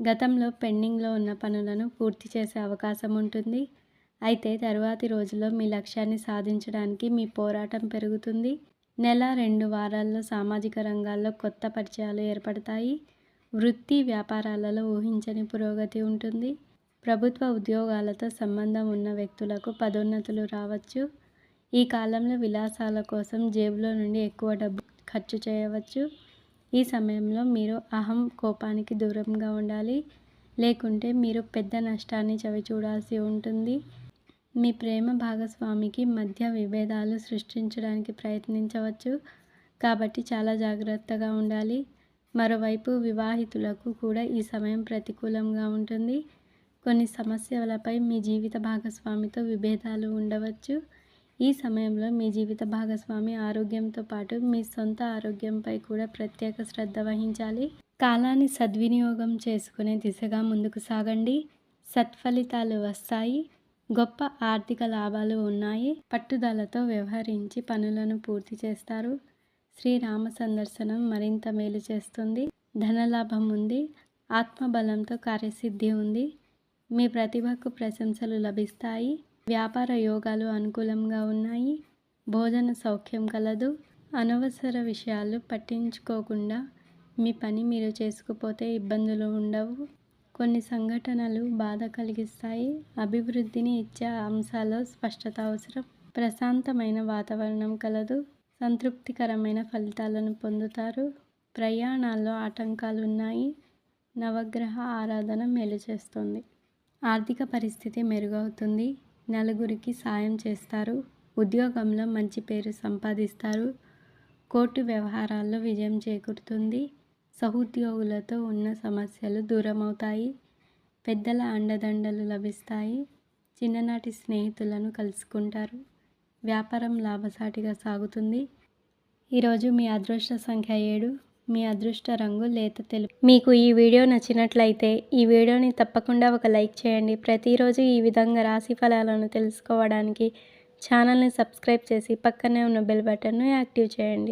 గతంలో పెండింగ్లో ఉన్న పనులను పూర్తి చేసే అవకాశం ఉంటుంది. అయితే తరువాతి రోజుల్లో మీ లక్ష్యాన్ని సాధించడానికి మీ పోరాటం పెరుగుతుంది. నెల రెండు వారాల్లో సామాజిక రంగాల్లో కొత్త పరిచయాలు ఏర్పడతాయి. వృత్తి వ్యాపారాలలో ఊహించని పురోగతి ఉంటుంది. ప్రభుత్వ ఉద్యోగాలతో సంబంధం ఉన్న వ్యక్తులకు పదోన్నతులు రావచ్చు. ఈ కాలంలో విలాసాల కోసం జేబులో నుండి ఎక్కువ డబ్బు ఖర్చు చేయవచ్చు. ఈ సమయంలో మీరు అహం కోపానికి దూరంగా ఉండాలి. లేకుంటే మీరు పెద్ద నష్టాన్ని చవిచూడాల్సి ఉంటుంది. మీ ప్రేమ భాగస్వామికి మధ్య విభేదాలు సృష్టించడానికి ప్రయత్నించవచ్చు. కాబట్టి చాలా జాగ్రత్తగా ఉండాలి. మరోవైపు వివాహితులకు కూడా ఈ సమయం ప్రతికూలంగా ఉంటుంది. కొన్ని సమస్యలపై మీ జీవిత భాగస్వామితో విభేదాలు ఉండవచ్చు. ఈ సమయంలో మీ జీవిత భాగస్వామి ఆరోగ్యంతో పాటు మీ సొంత ఆరోగ్యంపై కూడా ప్రత్యేక శ్రద్ధ వహించాలి. కాలాన్ని సద్వినియోగం చేసుకునే దిశగా ముందుకు సాగండి. సత్ఫలితాలు వస్తాయి. గొప్ప ఆర్థిక లాభాలు ఉన్నాయి. పట్టుదలతో వ్యవహరించి పనులను పూర్తి చేస్తారు. శ్రీరామ సందర్శనం మరింత మేలు చేస్తుంది. ధనలాభం ఉంది. ఆత్మబలంతో కార్యసిద్ధి ఉంది. మీ ప్రతిభకు ప్రశంసలు లభిస్తాయి. వ్యాపార యోగాలు అనుకూలంగా ఉన్నాయి. భోజన సౌఖ్యం కలదు. అనవసర విషయాలు పట్టించుకోకుండా మీ పని మీరు చేసుకుపోతే ఇబ్బందులు ఉండవు. కొన్ని సంఘటనలు బాధ కలిగిస్తాయి. అభివృద్ధిని ఇచ్చే అంశాల్లో స్పష్టత అవసరం. ప్రశాంతమైన వాతావరణం కలదు. సంతృప్తికరమైన ఫలితాలను పొందుతారు. ప్రయాణాల్లో ఆటంకాలు ఉన్నాయి. నవగ్రహ ఆరాధన మేలు చేస్తుంది. ఆర్థిక పరిస్థితి మెరుగవుతుంది. నలుగురికి సాయం చేస్తారు. ఉద్యోగంలో మంచి పేరు సంపాదిస్తారు. కోర్టు వ్యవహారాల్లో విజయం చేకూరుతుంది. సహోద్యోగులతో ఉన్న సమస్యలు దూరమవుతాయి. పెద్దల అండదండలు లభిస్తాయి. చిన్ననాటి స్నేహితులను కలుసుకుంటారు. వ్యాపారం లాభసాటిగా సాగుతుంది. ఈరోజు మీ అదృష్ట సంఖ్య ఏడు. మీ అదృష్ట రంగు లేత తెలుపు. మీకు ఈ వీడియో నచ్చినట్లయితే ఈ వీడియోని తప్పకుండా ఒక లైక్ చేయండి. ప్రతిరోజు ఈ విధంగా రాశి ఫలాలను తెలుసుకోవడానికి ఛానల్ని సబ్స్క్రైబ్ చేసి పక్కనే ఉన్న బెల్ బటన్ను యాక్టివ్ చేయండి.